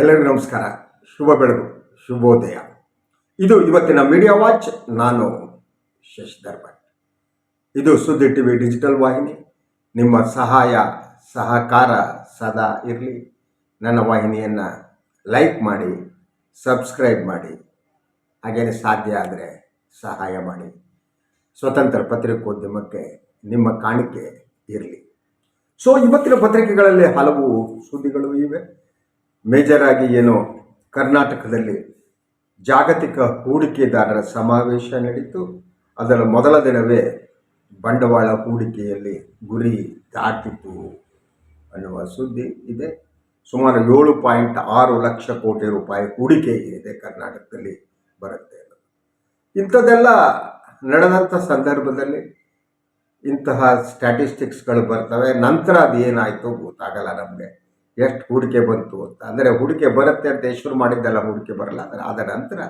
ಎಲ್ಲರಿಗೂ ನಮಸ್ಕಾರ. ಶುಭ ಬೆಳಗು, ಶುಭೋದಯ. ಇದು ಇವತ್ತಿನ ಮೀಡಿಯಾ ವಾಚ್ ನಾನು ಶಶಿಧರ್ ಭಟ್ ಇದು ಸುದ್ದಿ ಟಿ ವಿ ಡಿಜಿಟಲ್ ವಾಹಿನಿ. ನಿಮ್ಮ ಸಹಾಯ, ಸಹಕಾರ ಸದಾ ಇರಲಿ. ನನ್ನ ವಾಹಿನಿಯನ್ನು ಲೈಕ್ ಮಾಡಿ, ಸಬ್ಸ್ಕ್ರೈಬ್ ಮಾಡಿ. ಹಾಗೇನೆ ಸಾಧ್ಯ ಆದರೆ ಸಹಾಯ ಮಾಡಿ. ಸ್ವತಂತ್ರ ಪತ್ರಿಕೋದ್ಯಮಕ್ಕೆ ನಿಮ್ಮ ಕಾಣಿಕೆ ಇರಲಿ. ಸೊ ಇವತ್ತಿನ ಪತ್ರಿಕೆಗಳಲ್ಲಿ ಹಲವು ಸುದ್ದಿಗಳು ಇವೆ. ಮೇಜರ್ ಆಗಿ ಏನು ಕರ್ನಾಟಕದಲ್ಲಿ ಜಾಗತಿಕ ಹೂಡಿಕೆದಾರರ ಸಮಾವೇಶ ನಡೀತು. ಅದರ ಮೊದಲ ದಿನವೇ ಬಂಡವಾಳ ಹೂಡಿಕೆಯಲ್ಲಿ ಗುರಿ ದಾಟಿತು ಅನ್ನುವ ಸುದ್ದಿ ಇದೆ. ಸುಮಾರು ಏಳು ಪಾಯಿಂಟ್ ಆರು ಲಕ್ಷ ಕೋಟಿ ರೂಪಾಯಿ ಹೂಡಿಕೆ ಇದೆ ಕರ್ನಾಟಕದಲ್ಲಿ ಬರುತ್ತೆ. ಇಂಥದ್ದೆಲ್ಲ ನಡೆದಂಥ ಸಂದರ್ಭದಲ್ಲಿ ಇಂತಹ ಸ್ಟ್ಯಾಟಿಸ್ಟಿಕ್ಸ್ಗಳು ಬರ್ತವೆ. ನಂತರ ಅದು ಏನಾಯಿತು ಗೊತ್ತಾಗಲ್ಲ ನಮಗೆ. ಎಷ್ಟು ಹೂಡಿಕೆ ಬಂತು ಅಂತ. ಅಂದರೆ ಹೂಡಿಕೆ ಬರುತ್ತೆ ಅಂತ ಶುರು ಮಾಡಿದ್ದೆಲ್ಲ ಹೂಡಿಕೆ ಬರಲ್ಲ. ಆದರೆ ಆದ ನಂತರ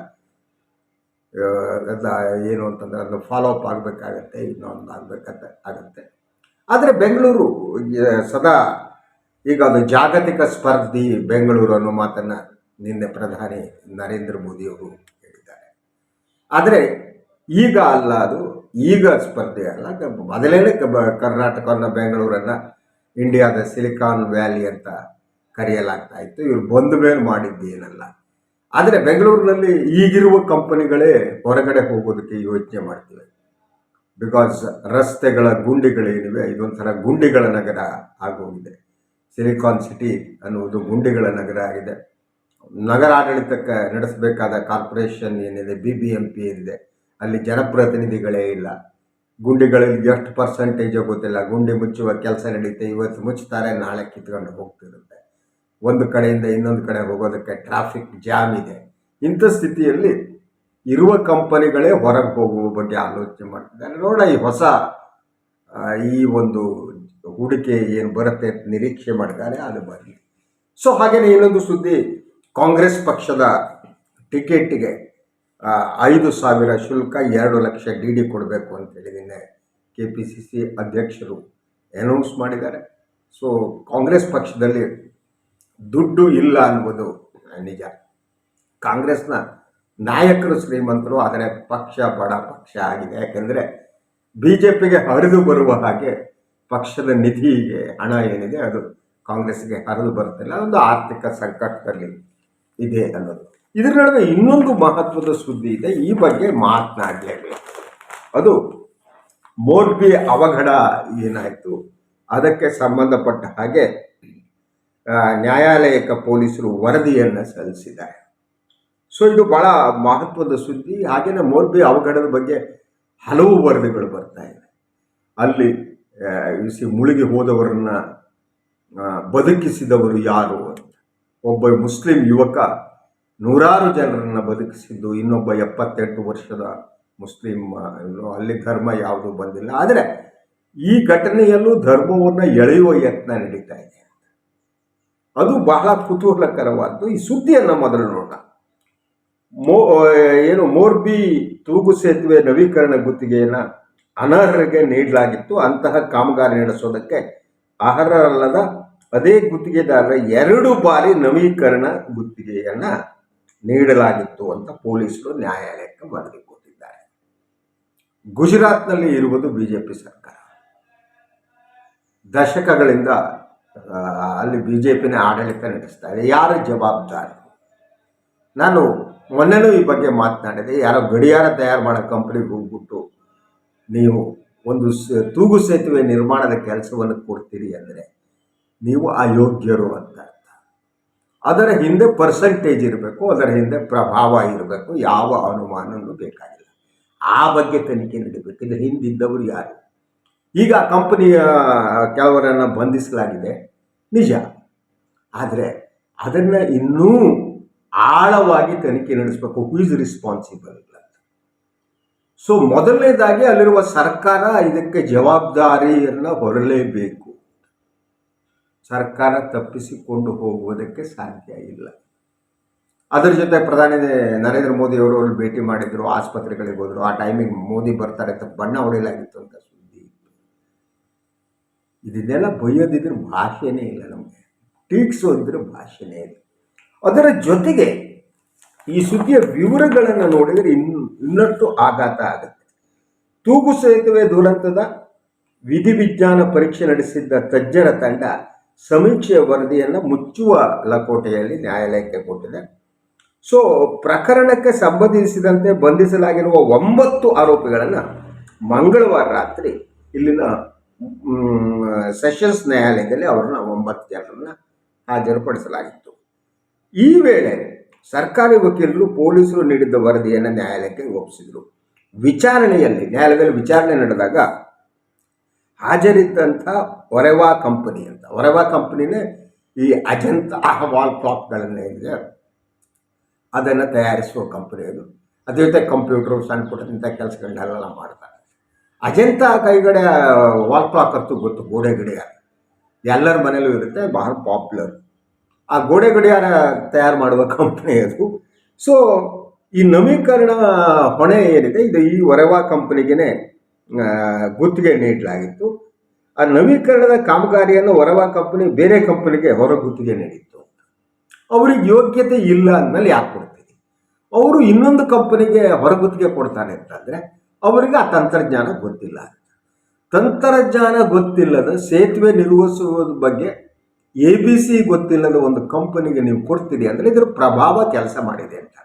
ಏನು ಅಂತಂದರೆ ಅದು ಫಾಲೋ ಅಪ್ ಆಗಬೇಕಾಗತ್ತೆ, ಇನ್ನೊಂದು ಆಗಬೇಕಂತ ಆಗುತ್ತೆ. ಆದರೆ ಬೆಂಗಳೂರು ಸದಾ ಈಗ ಅದು ಜಾಗತಿಕ ಸ್ಪರ್ಧಿ ಬೆಂಗಳೂರು ಅನ್ನೋ ಮಾತನ್ನು ನಿನ್ನೆ ಪ್ರಧಾನಿ ನರೇಂದ್ರ ಮೋದಿಯವರು ಹೇಳಿದ್ದಾರೆ. ಆದರೆ ಈಗ ಅಲ್ಲ ಅದು, ಈಗ ಸ್ಪರ್ಧೆ ಅಲ್ಲ. ಮೊದಲೇನೆ ಕರ್ನಾಟಕವನ್ನು ಬೆಂಗಳೂರನ್ನು, ಇಂಡಿಯಾದ ಸಿಲಿಕಾನ್ ವ್ಯಾಲಿ ಅಂತ ಕರೆಯಲಾಗ್ತಾ ಇತ್ತು. ಇವರು ಬಂದ ಮೇಲೆ ಮಾಡಿದ್ದೇನಲ್ಲ ಆದರೆ ಬೆಂಗಳೂರಿನಲ್ಲಿ ಈಗಿರುವ ಕಂಪನಿಗಳೇ ಹೊರಗಡೆ ಹೋಗೋದಕ್ಕೆ ಯೋಚನೆ ಮಾಡ್ತಿವೆ. ಬಿಕಾಸ್ ರಸ್ತೆಗಳ ಗುಂಡಿಗಳೇನಿವೆ, ಇದೊಂಥರ ಗುಂಡಿಗಳ ನಗರ ಆಗೋಗಿದೆ. ಸಿಲಿಕಾನ್ ಸಿಟಿ ಅನ್ನುವುದು ಗುಂಡಿಗಳ ನಗರ ಆಗಿದೆ. ನಗರ ಆಡಳಿತಕ್ಕೆ ನಡೆಸಬೇಕಾದ ಕಾರ್ಪೊರೇಷನ್ ಏನಿದೆ ಬಿ ಬಿ ಎಂ ಪಿ ಏನಿದೆ, ಅಲ್ಲಿ ಜನಪ್ರತಿನಿಧಿಗಳೇ ಇಲ್ಲ. ಗುಂಡಿಗಳಲ್ಲಿ ಎಷ್ಟು ಪರ್ಸೆಂಟೇಜ್ ಗೊತ್ತಿಲ್ಲ ಗುಂಡಿ ಮುಚ್ಚುವ ಕೆಲಸ ನಡೀತೆ, ಇವತ್ತು ಮುಚ್ಚುತ್ತಾರೆ, ನಾಳೆ ಕಿತ್ಕೊಂಡು ಹೋಗ್ತಿರುತ್ತೆ. ಒಂದು ಕಡೆಯಿಂದ ಇನ್ನೊಂದು ಕಡೆ ಹೋಗೋದಕ್ಕೆ ಟ್ರಾಫಿಕ್ ಜಾಮ್ ಇದೆ. ಇಂಥ ಸ್ಥಿತಿಯಲ್ಲಿ ಇರುವ ಕಂಪನಿಗಳೇ ಹೊರಗೆ ಹೋಗುವ ಬಗ್ಗೆ ಆಲೋಚನೆ ಮಾಡ್ತಿದ್ದಾರೆ. ನೋಡ ಈ ಹೊಸ ಈ ಒಂದು ಹೂಡಿಕೆ ಏನು ಬರುತ್ತೆ ಅಂತ ನಿರೀಕ್ಷೆ ಮಾಡಿದ್ದಾರೆ, ಅದು ಬರಲಿ. ಸೊ ಹಾಗೆಯೇ ಇನ್ನೊಂದು ಸುದ್ದಿ, ಕಾಂಗ್ರೆಸ್ ಪಕ್ಷದ ಟಿಕೆಟ್ಗೆ ಐದು ಸಾವಿರ ಶುಲ್ಕ ಎರಡು ಲಕ್ಷ ಡಿ ಡಿ ಕೊಡಬೇಕು ಅಂತೇಳಿ ನಿನ್ನೆ ಕೆ ಪಿ ಸಿ ಸಿ ಅಧ್ಯಕ್ಷರು ಅನೌನ್ಸ್ ಮಾಡಿದ್ದಾರೆ. ಸೊ, ಕಾಂಗ್ರೆಸ್ ಪಕ್ಷದಲ್ಲಿ ದುಡ್ಡು ಇಲ್ಲ ಅನ್ನುವುದು ನಿಜ. ಕಾಂಗ್ರೆಸ್ನ ನಾಯಕರು ಶ್ರೀಮಂತರು ಆದರೆ ಪಕ್ಷ ಬಡ ಪಕ್ಷ ಆಗಿದೆ. ಯಾಕೆಂದರೆ ಬಿ ಜೆ ಪಿಗೆ ಹರಿದು ಬರುವ ಹಾಗೆ ಪಕ್ಷದ ನಿಧಿಗೆ ಹಣ ಏನಿದೆ ಅದು ಕಾಂಗ್ರೆಸ್ಗೆ ಹರಿದು ಬರುತ್ತಿಲ್ಲ. ಅದೊಂದು ಆರ್ಥಿಕ ಸಂಕಟದಲ್ಲಿ ಇದೆ ಅನ್ನೋದು. ಇದರ ನಡುವೆ ಇನ್ನೊಂದು ಮಹತ್ವದ ಸುದ್ದಿ ಇದೆ. ಈ ಬಗ್ಗೆ ಮಾತನಾಡಲೇಬೇಕು. ಅದು ಮೋರ್ಬಿ ಅವಘಡ ಏನಾಯಿತು, ಅದಕ್ಕೆ ಸಂಬಂಧಪಟ್ಟ ಹಾಗೆ ನ್ಯಾಯಾಲಯಕ್ಕೆ ಪೊಲೀಸರು ವರದಿಯನ್ನು ಸಲ್ಲಿಸಿದ್ದಾರೆ. ಸೊ ಇದು ಬಹಳ ಮಹತ್ವದ ಸುದ್ದಿ. ಹಾಗೆಯೇ ಮೋರ್ಬಿ ಅವಘಡದ ಬಗ್ಗೆ ಹಲವು ವರದಿಗಳು ಬರ್ತಾ ಇವೆ ಅಲ್ಲಿ ಸಿ ಮುಳುಗಿ ಹೋದವರನ್ನ ಬದುಕಿಸಿದವರು ಯಾರು ಅಂತ. ಒಬ್ಬ ಮುಸ್ಲಿಂ ಯುವಕ ನೂರಾರು ಜನರನ್ನು ಬದುಕಿಸಿದ್ದು, ಇನ್ನೊಬ್ಬ ಎಪ್ಪತ್ತೆಂಟು ವರ್ಷದ ಮುಸ್ಲಿಂ ಅಲ್ಲಿ ಧರ್ಮ ಯಾವುದು ಬಂದಿಲ್ಲ. ಆದರೆ, ಈ ಘಟನೆಯಲ್ಲೂ ಧರ್ಮವನ್ನು ಎಳೆಯುವ ಯತ್ನ ನಡೀತಾ ಇದೆ. ಅದು ಬಹಳ ಕುತೂಹಲಕರವಾದ್ದು. ಈ ಸುದ್ದಿಯನ್ನು ಮೊದಲು ನೋಡೋಣ. ಮೋ ಏನು ಮೋರ್ಬಿ ತೂಗು ಸೇತುವೆ ನವೀಕರಣ ಗುತ್ತಿಗೆಯನ್ನು ಅನರ್ಹರಿಗೆ ನೀಡಲಾಗಿತ್ತು. ಅಂತಹ ಕಾಮಗಾರಿ ನಡೆಸೋದಕ್ಕೆ ಅರ್ಹರಲ್ಲದ ಅದೇ ಗುತ್ತಿಗೆದಾರರ ಎರಡು ಬಾರಿ ನವೀಕರಣ ಗುತ್ತಿಗೆಯನ್ನು ನೀಡಲಾಗಿತ್ತು ಅಂತ ಪೊಲೀಸರು ನ್ಯಾಯಾಲಯಕ್ಕೆ ವರದಿ ಕೊಟ್ಟಿದ್ದಾರೆ. ಗುಜರಾತ್ನಲ್ಲಿ ಇರುವುದು ಬಿಜೆಪಿ ಸರ್ಕಾರ. ದಶಕಗಳಿಂದ ಅಲ್ಲಿ ಬಿ ಜೆ ಪಿನ ಆಡಳಿತ ನಡೆಸ್ತಾ ಇದೆ ಯಾರು ಜವಾಬ್ದಾರಿ? ನಾನು ಮೊನ್ನೆನೂ ಈ ಬಗ್ಗೆ ಮಾತನಾಡಿದೆ. ಯಾರೋ ಗಡಿಯಾರ ತಯಾರು ಮಾಡೋ ಕಂಪ್ನಿಗೆ ಹೋಗ್ಬಿಟ್ಟು ನೀವು ಒಂದು ತೂಗು ಸೇತುವೆ ನಿರ್ಮಾಣದ ಕೆಲಸವನ್ನು ಕೊಡ್ತೀರಿ ಅಂದರೆ ನೀವು ಅಯೋಗ್ಯರು ಅಂತ ಅರ್ಥ. ಅದರ ಹಿಂದೆ ಪರ್ಸೆಂಟೇಜ್ ಇರಬೇಕು, ಅದರ ಹಿಂದೆ ಪ್ರಭಾವ ಇರಬೇಕು, ಯಾವ ಅನುಮಾನವೂ ಬೇಕಾಗಿಲ್ಲ. ಆ ಬಗ್ಗೆ ತನಿಖೆ ನಡೀಬೇಕು. ಹಿಂದಿದ್ದವರು ಯಾರು? ಈಗ ಕಂಪನಿಯ ಕೆಲವರನ್ನು ಬಂಧಿಸಲಾಗಿದೆ. ನಿಜ. ಆದರೆ ಅದನ್ನು ಇನ್ನೂ ಆಳವಾಗಿ ತನಿಖೆ ನಡೆಸಬೇಕು. ಹೂ ಇಸ್ ರಿಸ್ಪಾನ್ಸಿಬಲ್ ಸೊ ಮೊದಲನೇದಾಗಿ ಅಲ್ಲಿರುವ ಸರ್ಕಾರ ಇದಕ್ಕೆ ಜವಾಬ್ದಾರಿಯನ್ನು ಹೊರಲೇಬೇಕು. ಸರ್ಕಾರ ತಪ್ಪಿಸಿಕೊಂಡು ಹೋಗುವುದಕ್ಕೆ ಸಾಧ್ಯ ಇಲ್ಲ. ಅದರ ಜೊತೆ ಪ್ರಧಾನಿ ನರೇಂದ್ರ ಮೋದಿ ಅವರು ಭೇಟಿ ಮಾಡಿದ್ರು. ಆಸ್ಪತ್ರೆಗಳಿಗೆ ಹೋದರು. ಆ ಟೈಮಿಗೆ ಮೋದಿ ಬರ್ತಾರೆ ಅಂತ ಬಣ್ಣ ಹೊಡೆಯಲಾಗಿತ್ತು ಅಂತ. ಇದನ್ನೆಲ್ಲ ಬೈಯೋದಿದ್ರೆ ಭಾಷೆನೇ ಇಲ್ಲ ನಮಗೆ. ಟೀಕ್ಸು ಅಂದರೆ ಭಾಷೆನೇ ಇಲ್ಲ. ಅದರ ಜೊತೆಗೆ ಈ ಸುದ್ದಿಯ ವಿವರಗಳನ್ನು ನೋಡಿದರೆ ಇನ್ನು ಇನ್ನಷ್ಟು ಆಘಾತ ಆಗುತ್ತೆ. ತೂಗು ಸೇತುವೆ ದುರಂತದ ವಿಧಿವಿಜ್ಞಾನ ಪರೀಕ್ಷೆ ನಡೆಸಿದ್ದ ತಜ್ಞರ ತಂಡ ಸಮೀಕ್ಷೆಯ ವರದಿಯನ್ನು ಮುಚ್ಚುವ ಲಕೋಟೆಯಲ್ಲಿ ನ್ಯಾಯಾಲಯಕ್ಕೆ ಕೊಟ್ಟಿದೆ. ಸೊ, ಪ್ರಕರಣಕ್ಕೆ ಸಂಬಂಧಿಸಿದಂತೆ ಬಂಧಿಸಲಾಗಿರುವ ಒಂಬತ್ತು ಆರೋಪಿಗಳನ್ನು ಮಂಗಳವಾರ ರಾತ್ರಿ ಇಲ್ಲಿನ ಸೆಷನ್ಸ್ ನ್ಯಾಯಾಲಯದಲ್ಲಿ ಅವರನ್ನ ಒಂಬತ್ತು ಜನರನ್ನ ಹಾಜರುಪಡಿಸಲಾಗಿತ್ತು. ಈ ವೇಳೆ ಸರ್ಕಾರಿ ವಕೀಲರು ಪೊಲೀಸರು ನೀಡಿದ್ದ ವರದಿಯನ್ನು ನ್ಯಾಯಾಲಯಕ್ಕೆ ಒಪ್ಪಿಸಿದರು. ವಿಚಾರಣೆಯಲ್ಲಿ, ನ್ಯಾಯಾಲಯದಲ್ಲಿ ವಿಚಾರಣೆ ನಡೆದಾಗ ಹಾಜರಿದ್ದಂಥ ಒರೆವಾ ಕಂಪನಿ ಅಂತ, ಒರೆವಾ ಕಂಪನಿನೇ ಈ ಅಜಂತ ವಾಲ್ ಕ್ಲಾಕ್ಗಳನ್ನು ಇದೆ. ಅದನ್ನು ತಯಾರಿಸುವ ಕಂಪನಿ ಅದು. ಅದೇ ಜೊತೆ ಕಂಪ್ಯೂಟರ್ ಸಣ್ಣ ಪುಟ್ಟಂಥ ಕೆಲಸಗಳನ್ನೆಲ್ಲ ಮಾಡ್ತಾರೆ. ಅಜಂತ ಕೈಗಡೆ ವಾಲ್ ಕ್ಲಾಕ್ ಅಂತೂ ಗೊತ್ತು, ಗೋಡೆ ಗಡಿಯಾರ. ಎಲ್ಲರ ಮನೇಲೂ ಇರುತ್ತೆ, ಬಹಳ ಪಾಪ್ಯುಲರ್ ಆ ಗೋಡೆ ಗಡಿಯಾರ ತಯಾರು ಮಾಡುವ ಕಂಪನಿ ಅದು. ಸೊ ಈ ನವೀಕರಣ ಹೊಣೆ ಏನಿದೆ, ಇದು ಈ ಒರೆವಾ ಕಂಪನಿಗೆ ಗುತ್ತಿಗೆ ನೀಡಲಾಗಿತ್ತು. ಆ ನವೀಕರಣದ ಕಾಮಗಾರಿಯನ್ನು ಒರೆವಾ ಕಂಪನಿ ಬೇರೆ ಕಂಪನಿಗೆ ಹೊರ ಗುತ್ತಿಗೆ ನೀಡಿತ್ತು. ಅವ್ರಿಗೆ ಯೋಗ್ಯತೆ ಇಲ್ಲ ಅಂದಮೇಲೆ ಯಾಕೆ ಕೊಡ್ತೀವಿ ಅವರು ಇನ್ನೊಂದು ಕಂಪನಿಗೆ ಹೊರಗುತ್ತಿಗೆ ಕೊಡ್ತಾರೆ ಅಂತಂದರೆ ಅವರಿಗೆ ಆ ತಂತ್ರಜ್ಞಾನ ಗೊತ್ತಿಲ್ಲ. ತಂತ್ರಜ್ಞಾನ ಗೊತ್ತಿಲ್ಲದ ಸೇತುವೆ ನಿರ್ವಹಿಸುವುದ್ರ ಬಗ್ಗೆ ಎ ಬಿ ಸಿ ಗೊತ್ತಿಲ್ಲದ ಒಂದು ಕಂಪನಿಗೆ ನೀವು ಕೊಡ್ತೀರಿ ಅಂದರೆ ಇದರ ಪ್ರಭಾವ ಕೆಲಸ ಮಾಡಿದೆ ಅಂತ.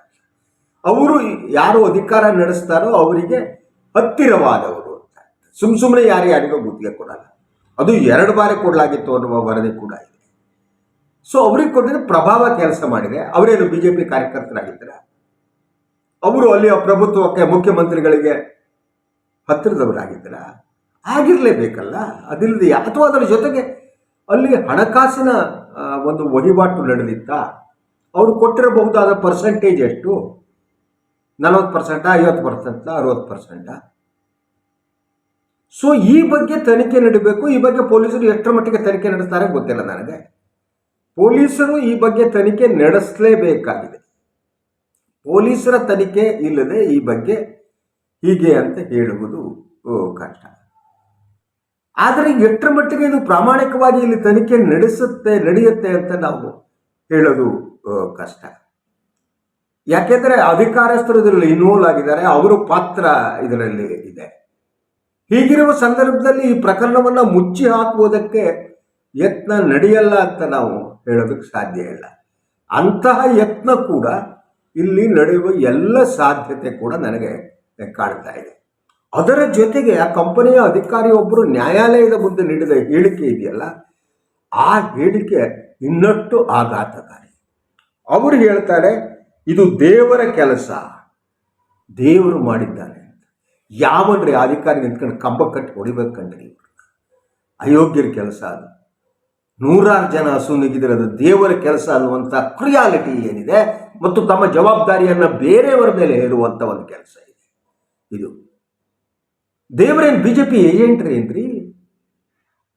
ಅವರು ಯಾರು ಅಧಿಕಾರ ನಡೆಸ್ತಾರೋ ಅವರಿಗೆ ಹತ್ತಿರವಾದವರು ಅಂತ. ಸುಮ್ ಸುಮ್ಮನೆ ಯಾರು ಯಾರಿಗೂ ಗುತ್ತಿಗೆ ಕೊಡಲ್ಲ. ಅದು ಎರಡು ಬಾರಿ ಕೊಡಲಾಗಿತ್ತು ಅನ್ನುವ ವರದಿ ಕೂಡ ಇದೆ. ಸೊ ಅವ್ರಿಗೆ ಕೊಟ್ಟಿದ್ರೆ ಪ್ರಭಾವ ಕೆಲಸ ಮಾಡಿದೆ. ಅವರೇನು ಬಿ ಜೆ ಪಿ ಕಾರ್ಯಕರ್ತರಾಗಿದ್ದಾರೆ? ಅವರು ಅಲ್ಲಿಯ ಪ್ರಭುತ್ವಕ್ಕೆ ಮುಖ್ಯಮಂತ್ರಿಗಳಿಗೆ ಹತ್ತಿರದವರಾಗಿದ್ದಾರ? ಆಗಿರಲೇಬೇಕಲ್ಲ ಅದಿಲ್ಲದೆ ಅಥವಾ ಅದರ ಜೊತೆಗೆ ಅಲ್ಲಿ ಹಣಕಾಸಿನ ಒಂದು ವಹಿವಾಟು ನಡೆದಿತ್ತ? ಅವರು ಕೊಟ್ಟಿರಬಹುದಾದ ಪರ್ಸೆಂಟೇಜ್ ಎಷ್ಟು? ನಲವತ್ತು ಪರ್ಸೆಂಟಾ ಐವತ್ತು ಪರ್ಸೆಂಟ ಅರವತ್ತು ಪರ್ಸೆಂಟಾ ಸೊ ಈ ಬಗ್ಗೆ ತನಿಖೆ ನಡೀಬೇಕು, ಈ ಬಗ್ಗೆ ಪೊಲೀಸರು ಎಷ್ಟರ ಮಟ್ಟಿಗೆ ತನಿಖೆ ನಡೆಸ್ತಾರೆ ಗೊತ್ತಿಲ್ಲ ನನಗೆ. ಪೊಲೀಸರು ಈ ಬಗ್ಗೆ ತನಿಖೆ ನಡೆಸಲೇಬೇಕಾಗಿದೆ. ಪೊಲೀಸರ ತನಿಖೆ ಇಲ್ಲದೆ ಈ ಬಗ್ಗೆ ಹೀಗೆ ಅಂತ ಹೇಳುವುದು ಕಷ್ಟ. ಆದರೆ ಎಷ್ಟರ ಮಟ್ಟಿಗೆ ಇದು ಪ್ರಾಮಾಣಿಕವಾಗಿ ಇಲ್ಲಿ ತನಿಖೆ ನಡೆಸುತ್ತೆ, ನಡೆಯುತ್ತೆ ಅಂತ ನಾವು ಹೇಳೋದು ಕಷ್ಟ. ಯಾಕೆಂದರೆ ಅಧಿಕಾರಸ್ಥರು ಇದರಲ್ಲಿ ಇನ್ವಾಲ್ವ್ ಆಗಿದ್ದಾರೆ, ಅವರ ಪಾತ್ರ ಇದರಲ್ಲಿ ಇದೆ. ಹೀಗಿರುವ ಸಂದರ್ಭದಲ್ಲಿ ಈ ಪ್ರಕರಣವನ್ನು ಮುಚ್ಚಿ ಹಾಕುವುದಕ್ಕೆ ಯತ್ನ ನಡೆಯಲ್ಲ ಅಂತ ನಾವು ಹೇಳೋದಕ್ಕೆ ಸಾಧ್ಯ ಇಲ್ಲ. ಅಂತಹ ಯತ್ನ ಕೂಡ ಇಲ್ಲಿ ನಡೆಯುವ ಎಲ್ಲ ಸಾಧ್ಯತೆ ಕೂಡ ನನಗೆ ಕಾಣ್ತಾ ಇದೆ. ಅದರ ಜೊತೆಗೆ ಆ ಕಂಪನಿಯ ಅಧಿಕಾರಿಯೊಬ್ಬರು ನ್ಯಾಯಾಲಯದ ಮುಂದೆ ನೀಡಿದ ಹೇಳಿಕೆ ಇದೆಯಲ್ಲ? ಆ ಹೇಳಿಕೆ ಇನ್ನಷ್ಟು ಆಘಾತಕಾರಿ. ಅವರು ಹೇಳ್ತಾರೆ, ಇದು ದೇವರ ಕೆಲಸ. ದೇವರು ಮಾಡಿದ್ದಾನೆ ಯಾವನ್ರಿ ಅಧಿಕಾರಿ ನಿಂತ್ಕೊಂಡು ಕಂಬ ಕಟ್ಟಿ ಇವ್ರು? ಅಯೋಗ್ಯರ ಕೆಲಸ ಅದು. ನೂರಾರು ಜನ ಹಸು ನುಗ್ಗಿದಿರೋದು ದೇವರ ಕೆಲಸ ಅನ್ನುವಂಥ ಕ್ರಿಯಾಲಿಟಿ ಏನಿದೆ ಮತ್ತು ತಮ್ಮ ಜವಾಬ್ದಾರಿಯನ್ನು ಬೇರೆಯವರ ಮೇಲೆ ಹೇರುವಂಥ ಒಂದು ಕೆಲಸ ಇದೆ. ಇದು. ದೇವರೇನು ಬಿ ಜೆ ಪಿ ಏಜೆಂಟ್ರಿ ಏನ್ರಿ?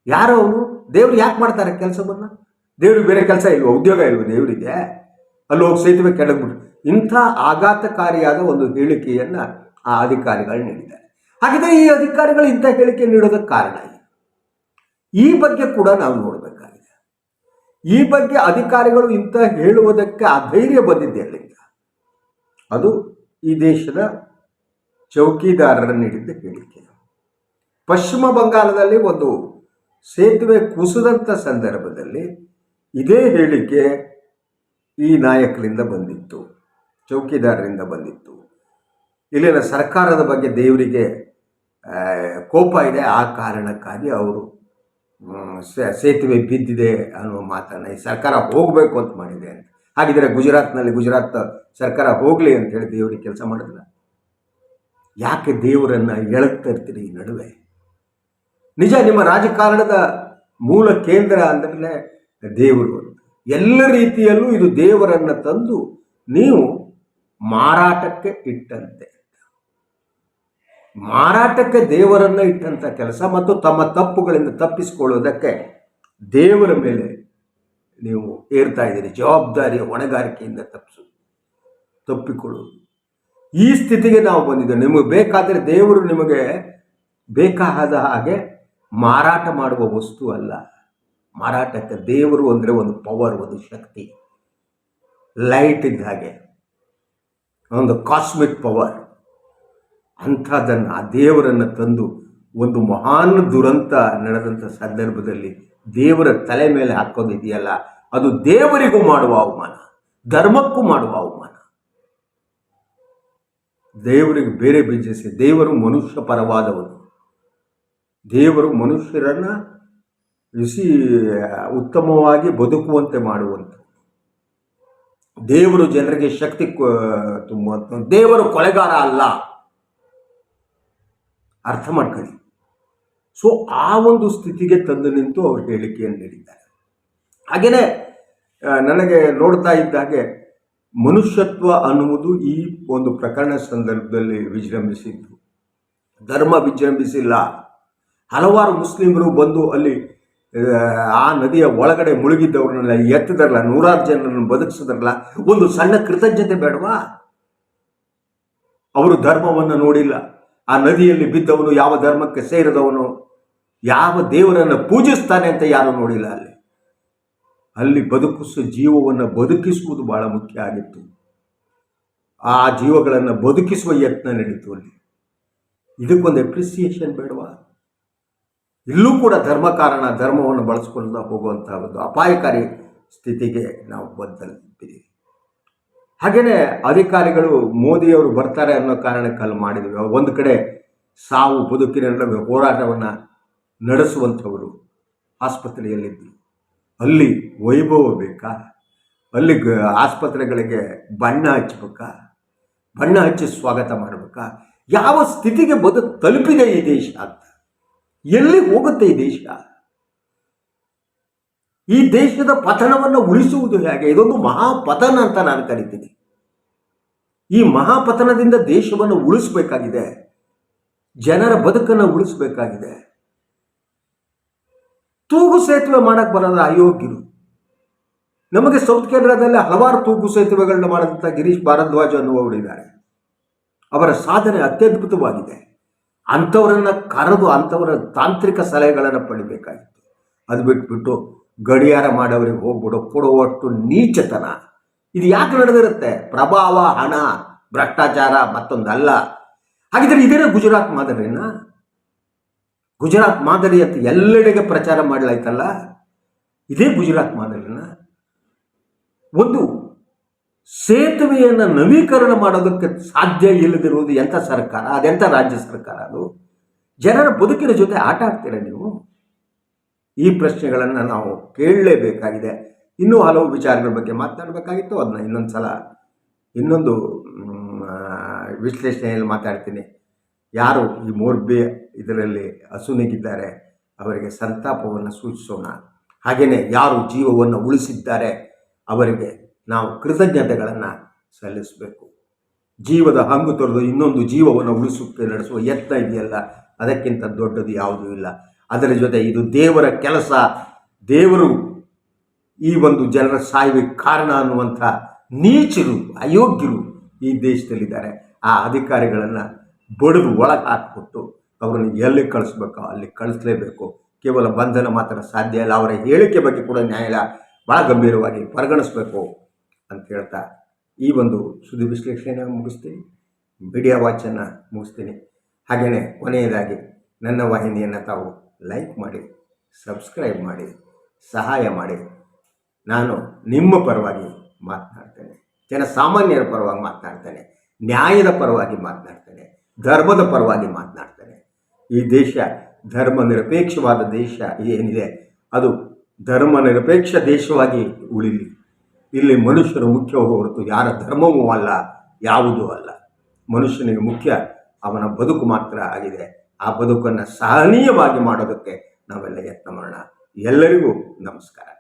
ಯಾರು ಅವರು ದೇವ್ರು ಯಾಕೆ ಮಾಡ್ತಾರೆ ಕೆಲಸವನ್ನ? ದೇವ್ರಿಗೆ ಬೇರೆ ಕೆಲಸ ಇಲ್ವ ಉದ್ಯೋಗ ಇಲ್ವ ದೇವರಿಗೆ? ಅಲ್ಲಿ ಹೋಗಿ ಸೇತುವೆ ಕೆಳಗ್ಬಿಟ್ಟು ಇಂಥ ಆಘಾತಕಾರಿಯಾದ ಒಂದು ಹೇಳಿಕೆಯನ್ನು ಆ ಅಧಿಕಾರಿಗಳು ನೀಡಿದ್ದಾರೆ. ಹಾಗಿದ್ರೆ ಈ ಅಧಿಕಾರಿಗಳು ಇಂಥ ಹೇಳಿಕೆ ನೀಡೋದಕ್ಕೆ ಕಾರಣ ಈ ಬಗ್ಗೆ ಕೂಡ ನಾವು ನೋಡಬೇಕಾಗಿದೆ. ಈ ಬಗ್ಗೆ ಅಧಿಕಾರಿಗಳು ಇಂಥ ಹೇಳುವುದಕ್ಕೆ ಆ ಧೈರ್ಯ ಬಂದಿದೆ ಅಲ್ಲಿಂದ ಅದು ಈ ದೇಶದ ಚೌಕಿದಾರರ ನೀಡಿದ್ದ ಹೇಳಿಕೆ. ಪಶ್ಚಿಮ ಬಂಗಾಳದಲ್ಲಿ ಒಂದು ಸೇತುವೆ ಕುಸಿದಂಥ ಸಂದರ್ಭದಲ್ಲಿ ಇದೇ ಹೇಳಿಕೆ ಈ ನಾಯಕರಿಂದ ಬಂದಿತ್ತು, ಚೌಕಿದಾರರಿಂದ ಬಂದಿತ್ತು. ಇಲ್ಲಿನ ಸರ್ಕಾರದ ಬಗ್ಗೆ ದೇವರಿಗೆ ಕೋಪ ಇದೆ, ಆ ಕಾರಣಕ್ಕಾಗಿ ಅವರು ಸೇತುವೆ ಬಿದ್ದಿದೆ ಅನ್ನುವ ಮಾತನ್ನ ಈ ಸರ್ಕಾರ ಹೋಗಬೇಕು ಅಂತ ಮಾಡಿದೆ ಅಂತ. ಹಾಗಿದ್ರೆ ಗುಜರಾತ್ನಲ್ಲಿ ಗುಜರಾತ್ ಸರ್ಕಾರ ಹೋಗಲಿ ಅಂತ ಹೇಳಿ ದೇವರಿಗೆ ಕೆಲಸ ಮಾಡಿದ್ರ ಯಾಕೆ ದೇವರನ್ನು ಎಳಕ್ತಾ ಇರ್ತೀರಿ ಈ ನಡುವೆ? ನಿಜ ನಿಮ್ಮ ರಾಜಕಾರಣದ ಮೂಲ ಕೇಂದ್ರ ಅಂದಮೇಲೆ ದೇವರು ಎಲ್ಲ ರೀತಿಯಲ್ಲೂ ಇದು ದೇವರನ್ನು ತಂದು ನೀವು ಮಾರಾಟಕ್ಕೆ ಇಟ್ಟಂತೆ. ಮಾರಾಟಕ್ಕೆ ದೇವರನ್ನು ಇಟ್ಟಂಥ ಕೆಲಸ ಮತ್ತು ತಮ್ಮ ತಪ್ಪುಗಳಿಂದ ತಪ್ಪಿಸಿಕೊಳ್ಳುವುದಕ್ಕೆ ದೇವರ ಮೇಲೆ ನೀವು ಏರ್ತಾ ಇದ್ದೀರಿ, ಜವಾಬ್ದಾರಿಯ ಹೊಣೆಗಾರಿಕೆಯಿಂದ ತಪ್ಪಿಸು, ತಪ್ಪಿಕೊಳ್ಳುವುದು. ಈ ಸ್ಥಿತಿಗೆ ನಾವು ಬಂದಿದ್ದೇವೆ. ನಿಮಗೆ ಬೇಕಾದರೆ ದೇವರು ನಿಮಗೆ ಬೇಕಾದ ಹಾಗೆ ಮಾರಾಟ ಮಾಡುವ ವಸ್ತು ಅಲ್ಲ. ಮಾರಾಟಕ್ಕೆ ದೇವರು ಅಂದರೆ ಒಂದು ಪವರ್ ಒಂದು ಶಕ್ತಿ. ಲೈಟ್ ಇದ್ದ ಹಾಗೆ. ಒಂದು ಕಾಸ್ಮಿಕ್ ಪವರ್ ಅಂಥದ್ದನ್ನು ಆ ದೇವರನ್ನು ತಂದು ಒಂದು ಮಹಾನ್ ದುರಂತ ನಡೆದಂಥ ಸಂದರ್ಭದಲ್ಲಿ ದೇವರ ತಲೆ ಮೇಲೆ ಹಾಕೋದಿದೆಯಲ್ಲ ಅದು ದೇವರಿಗೂ ಮಾಡುವ ಅವಮಾನ, ಧರ್ಮಕ್ಕೂ ಮಾಡುವ ಅವಮಾನ ದೇವರಿಗೆ ಬೇರೆ ಬೀಜಿಸಿ ದೇವರು ಮನುಷ್ಯ ಪರವಾದವನು ದೇವರು ಮನುಷ್ಯರನ್ನು ಬಿಸಿ ಉತ್ತಮವಾಗಿ ಬದುಕುವಂತೆ ಮಾಡುವಂಥ ದೇವರು ಜನರಿಗೆ ಶಕ್ತಿ ತುಂಬುವಂಥ ದೇವರು ಕೊಲೆಗಾರ ಅಲ್ಲ. ಅರ್ಥ ಮಾಡ್ಕೊಳ್ಳಿ. ಸೊ, ಆ ಒಂದು ಸ್ಥಿತಿಗೆ ತಂದು ನಿಂತು ಅವರು ಹೇಳಿಕೆಯನ್ನು ನೀಡಿದ್ದಾರೆ. ಹಾಗೆಯೇ ನನಗೆ ನೋಡ್ತಾ ಇದ್ದಾಗೆ ಮನುಷ್ಯತ್ವ ಅನ್ನುವುದು ಈ ಒಂದು ಪ್ರಕರಣ ಸಂದರ್ಭದಲ್ಲಿ ವಿಜೃಂಭಿಸಿದ್ದು ಧರ್ಮ ವಿಜೃಂಭಿಸಿಲ್ಲ. ಹಲವಾರು ಮುಸ್ಲಿಮರು ಬಂದು ಅಲ್ಲಿ ಆ, ನದಿಯ ಒಳಗಡೆ ಮುಳುಗಿದ್ದವ್ರನ್ನೆಲ್ಲ ಎತ್ತದ್ರಲ್ಲ ನೂರಾರು ಜನರನ್ನು ಬದುಕಿಸಿದ್ರಲ್ಲ ಒಂದು ಸಣ್ಣ ಕೃತಜ್ಞತೆ ಬೇಡವಾ? ಅವರು ಧರ್ಮವನ್ನು ನೋಡಿಲ್ಲ. ಆ ನದಿಯಲ್ಲಿ ಬಿದ್ದವನು ಯಾವ ಧರ್ಮಕ್ಕೆ ಸೇರಿದವನು ಯಾವ ದೇವರನ್ನು ಪೂಜಿಸ್ತಾನೆ ಅಂತ ಯಾರು ನೋಡಿಲ್ಲ ಅಲ್ಲಿ. ಅಲ್ಲಿ ಬದುಕಿಸುವ ಜೀವವನ್ನು ಬದುಕಿಸುವುದು ಬಹಳ ಮುಖ್ಯ ಆಗಿತ್ತು. ಆ ಜೀವಗಳನ್ನು ಬದುಕಿಸುವ ಯತ್ನ ನಡೀತು ಅಲ್ಲಿ. ಇದಕ್ಕೊಂದು ಎಪ್ರಿಸಿಯೇಷನ್ ಬೇಡವಾ? ಇಲ್ಲೂ ಕೂಡ ಧರ್ಮ ಕಾರಣ, ಧರ್ಮವನ್ನು ಬಳಸ್ಕೊಳ್ತಾ ಹೋಗುವಂತಹ ಒಂದು ಅಪಾಯಕಾರಿ ಸ್ಥಿತಿಗೆ ನಾವು ಬಂದಿದ್ದೀವಿ. ಹಾಗೆಯೇ ಅಧಿಕಾರಿಗಳು, ಮೋದಿಯವರು ಬರ್ತಾರೆ ಅನ್ನೋ ಕಾರಣಕ್ಕೆ ಅಲ್ಲಿ ಮಾಡಿದ್ವಿ. ಒಂದು ಕಡೆ ಸಾವು, ಬದುಕಿನ ಹೋರಾಟವನ್ನು ನಡೆಸುವಂಥವರು ಆಸ್ಪತ್ರೆಯಲ್ಲಿದ್ದರು. ಅಲ್ಲಿ ವೈಭವ ಬೇಕಾ? ಅಲ್ಲಿ ಆಸ್ಪತ್ರೆಗಳಿಗೆ ಬಣ್ಣ ಹಚ್ಚಬೇಕಾ ಬಣ್ಣ ಹಚ್ಚಿ ಸ್ವಾಗತ ಮಾಡಬೇಕಾ? ಯಾವ ಸ್ಥಿತಿಗೆ ಬದು ತಲುಪಿದೆ ಈ ದೇಶ ಅಂತ? ಎಲ್ಲಿ ಹೋಗುತ್ತೆ ಈ ದೇಶ? ಈ ದೇಶದ ಪತನವನ್ನು ಉಳಿಸುವುದು ಹೇಗೆ? ಇದೊಂದು ಮಹಾಪತನ ಅಂತ ನಾನು ಕರಿತೀನಿ. ಈ ಮಹಾಪತನದಿಂದ ದೇಶವನ್ನು ಉಳಿಸಬೇಕಾಗಿದೆ. ಜನರ ಬದುಕನ್ನು ಉಳಿಸಬೇಕಾಗಿದೆ. ತೂಗು ಸೇತುವೆ ಮಾಡಕ್ಕೆ ಬರೋದು ಅಯೋಗ್ಯರು. ನಮಗೆ ಸೌತ್ ಕೇಂದ್ರದಲ್ಲಿ ಹಲವಾರು ತೂಗು ಸೇತುವೆಗಳನ್ನ ಮಾಡಿದಂಥ ಗಿರೀಶ್ ಭಾರದ್ವಾಜ್ ಅನ್ನುವವರಿದ್ದಾರೆ ಅವರ ಸಾಧನೆ ಅತ್ಯದ್ಭುತವಾಗಿದೆ. ಅಂಥವರನ್ನು ಕರೆದು ಅಂಥವರ ತಾಂತ್ರಿಕ ಸಲಹೆಗಳನ್ನು ಪಡಿಬೇಕಾಗಿತ್ತು. ಅದು ಬಿಟ್ಬಿಟ್ಟು ಗಡಿಯಾರ ಮಾಡೋರಿಗೆ ಹೋಗ್ಬಿಡು, ಕೊಡುವಷ್ಟು ನೀಚತನ. ಇದು ಯಾಕೆ ನಡೆದಿರುತ್ತೆ? ಪ್ರಭಾವ, ಹಣ, ಭ್ರಷ್ಟಾಚಾರ ಮತ್ತೊಂದಲ್ಲ. ಹಾಗಿದ್ರೆ ಇದೇನೇ ಗುಜರಾತ್ ಮಾದರಿನಾ? ಗುಜರಾತ್ ಮಾದರಿ ಅಂತ ಎಲ್ಲೆಡೆಗೆ ಪ್ರಚಾರ ಮಾಡಲಾಯ್ತಲ್ಲ? ಇದೇ ಗುಜರಾತ್ ಮಾದರಿನ ಒಂದು ಸೇತುವೆಯನ್ನು ನವೀಕರಣ ಮಾಡೋದಕ್ಕೆ ಸಾಧ್ಯ ಇಲ್ಲದಿರುವುದು ಎಂಥ ಸರ್ಕಾರ? ಅದೆಂಥ ರಾಜ್ಯ ಸರ್ಕಾರ ಅದು? ಜನರ ಬದುಕಿನ ಜೊತೆ ಆಟ ಆಡ್ತೀರ ನೀವು? ಈ ಪ್ರಶ್ನೆಗಳನ್ನು ನಾವು ಕೇಳಲೇಬೇಕಾಗಿದೆ. ಇನ್ನೂ ಹಲವು ವಿಚಾರಗಳ ಬಗ್ಗೆ ಮಾತನಾಡಬೇಕಾಗಿತ್ತು. ಅದನ್ನ ಇನ್ನೊಂದು ಸಲ ಇನ್ನೊಂದು ವಿಶ್ಲೇಷಣೆಯಲ್ಲಿ ಮಾತಾಡ್ತೀನಿ. ಯಾರು ಈ ಮೋರ್ಬೆ ಇದರಲ್ಲಿ ಅಸುನೀಗಿದ್ದಾರೆ ಅವರಿಗೆ ಸಂತಾಪವನ್ನು ಸೂಚಿಸೋಣ. ಹಾಗೆಯೇ ಯಾರು ಜೀವವನ್ನು ಉಳಿಸಿದ್ದಾರೆ, ಅವರಿಗೆ ನಾವು ಕೃತಜ್ಞತೆಗಳನ್ನು ಸಲ್ಲಿಸಬೇಕು. ಜೀವದ ಹಂಗು ತೊರೆದು ಇನ್ನೊಂದು ಜೀವವನ್ನು ಉಳಿಸೋಕ್ಕೆ ನಡೆಸುವ ಯತ್ನ ಇದೆಯಲ್ಲ, ಅದಕ್ಕಿಂತ ದೊಡ್ಡದು ಯಾವುದೂ ಇಲ್ಲ. ಅದರ ಜೊತೆ ಇದು ದೇವರ ಕೆಲಸ. ದೇವರು ಈ ಒಂದು ಜನರ ಸಾಯುವಿಗೆ ಕಾರಣ ಅನ್ನುವಂಥ ನೀಚರು, ಅಯೋಗ್ಯರು ಈ ದೇಶದಲ್ಲಿದ್ದಾರೆ. ಆ ಅಧಿಕಾರಿಗಳನ್ನು ಬಡಿದು ಒಳಗೆ ಹಾಕ್ಬಿಟ್ಟು ಅವರನ್ನು ಎಲ್ಲಿ ಕಳಿಸ್ಬೇಕೋ, ಅಲ್ಲಿ ಕಳಿಸ್ಲೇಬೇಕು. ಕೇವಲ ಬಂಧನ ಮಾತ್ರ ಸಾಧ್ಯ ಇಲ್ಲ ಅವರ ಹೇಳಿಕೆ ಬಗ್ಗೆ ಕೂಡ ನ್ಯಾಯಾಲಯ ಭಾಳ ಗಂಭೀರವಾಗಿ ಪರಿಗಣಿಸಬೇಕು ಅಂತ ಹೇಳ್ತಾ ಈ ಒಂದು ಸುದ್ದಿ ವಿಶ್ಲೇಷಣೆ ಮುಗಿಸ್ತೀನಿ. ಮೀಡಿಯಾ ವಾಚನ್ನು ಮುಗಿಸ್ತೀನಿ. ಹಾಗೆಯೇ ಕೊನೆಯದಾಗಿ ನನ್ನ ವಾಹಿನಿಯನ್ನು ತಾವು ಲೈಕ್ ಮಾಡಿ ಸಬ್ಸ್ಕ್ರೈಬ್ ಮಾಡಿ, ಸಹಾಯ ಮಾಡಿ. ನಾನು ನಿಮ್ಮ ಪರವಾಗಿ ಮಾತನಾಡ್ತೇನೆ. ಜನಸಾಮಾನ್ಯರ ಪರವಾಗಿ ಮಾತನಾಡ್ತೇನೆ. ನ್ಯಾಯದ ಪರವಾಗಿ ಮಾತನಾಡ್ತೇನೆ. ಧರ್ಮದ ಪರವಾಗಿ ಮಾತನಾಡ್ತೇನೆ. ಈ ದೇಶ ಧರ್ಮ ನಿರಪೇಕ್ಷವಾದ ದೇಶ ಏನಿದೆ? ಅದು ಧರ್ಮ ನಿರಪೇಕ್ಷ ದೇಶವಾಗಿ ಉಳಿಲಿ. ಇಲ್ಲಿ ಮನುಷ್ಯರು ಮುಖ್ಯ ಹೊರತು ಯಾರ ಧರ್ಮವೂ ಅಲ್ಲ, ಯಾವುದೂ ಅಲ್ಲ. ಮನುಷ್ಯನಿಗೆ ಮುಖ್ಯ ಅವನ ಬದುಕು ಮಾತ್ರ ಆಗಿದೆ. ಆ ಬದುಕನ್ನು ಸಹನೀಯವಾಗಿ ಮಾಡೋದಕ್ಕೆ ನಾವೆಲ್ಲ ಯತ್ನ ಮಾಡೋಣ. ಎಲ್ಲರಿಗೂ ನಮಸ್ಕಾರ.